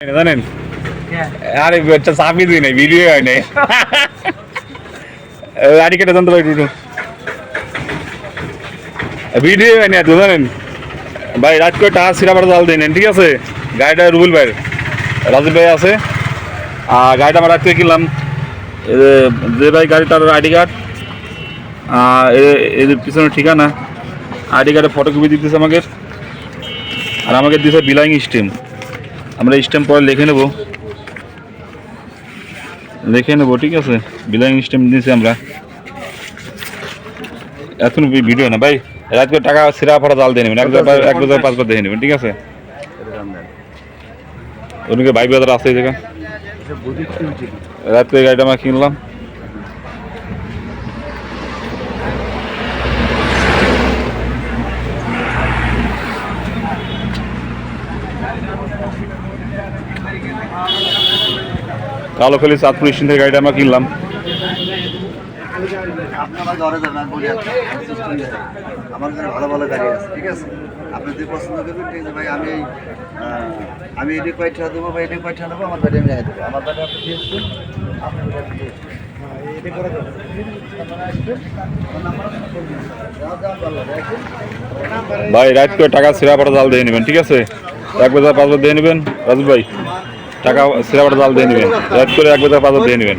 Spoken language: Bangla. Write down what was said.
জানেন আরে আচ্ছা চাপি দিই নাই ভিডিও হয় নাই। আড়ি কেটে জানতে পারি একটু। ভিডিও হয় না তো জানেন? ভাই রাত করে টাকা সিরাবার জাল দিন ঠিক আছে? গাড়িটা রুবুল ভাই রাজীব ভাই আছে। আর গাড়িটা আমরা রাত করে কিনলাম যে- ভাই গাড়িটার আইডি কার্ড আর এদের পিছনে ঠিকানা আইডি কার্ডে ফটোকপি দিতেছে আমাকে। আর আমাকে দিছে বিলাইং স্টিম আমরা স্ট্যাম্প পরে লিখে নেব। লিখে নেব, ঠিক আছে? বিলাইং স্ট্যাম্প দিয়েছি আমরা। এখন ভিডিও না, ভাই রাত করে টাকা সিরা ফাটা জাল দিয়ে নেবেন। এক হাজার এক হাজার পাঁচবার দেখে নেবেন, ঠিক আছে? ওদিকে বাইক বাজার আছে এই জায়গা রাত করে গাড়িটা আমরা কিনলাম। কালো ফেলি চাঁদপুর স্টেশন থেকে গাড়িটা আমরা কিনলাম। আমার ঘরে ভালো ভালো গাড়ি আছে ঠিক আছে? আপনি যদি পছন্দ করবেন ঠিক আছে ভাই আমি আমি এটি কয়টা দেবো বা এটি কয়টা নেব আমার বাড়ি আমি জানিয়ে দেবো। আমার বাড়ি আপনি দিয়ে দেবেন আপনার বাড়ি দিয়ে হ্যাঁ, এটি করে দেবেন। ভাই রাত করে টাকা সিরা ফাটা জাল দিয়ে নেবেন ঠিক আছে? এক হাজার পাঁচ দিয়ে নেবেন, রাজু ভাই, টাকা সিরাপাটা জাল দিয়ে নেবেন। রেড করে এক হাজার পাঁচ দিয়ে নেবেন।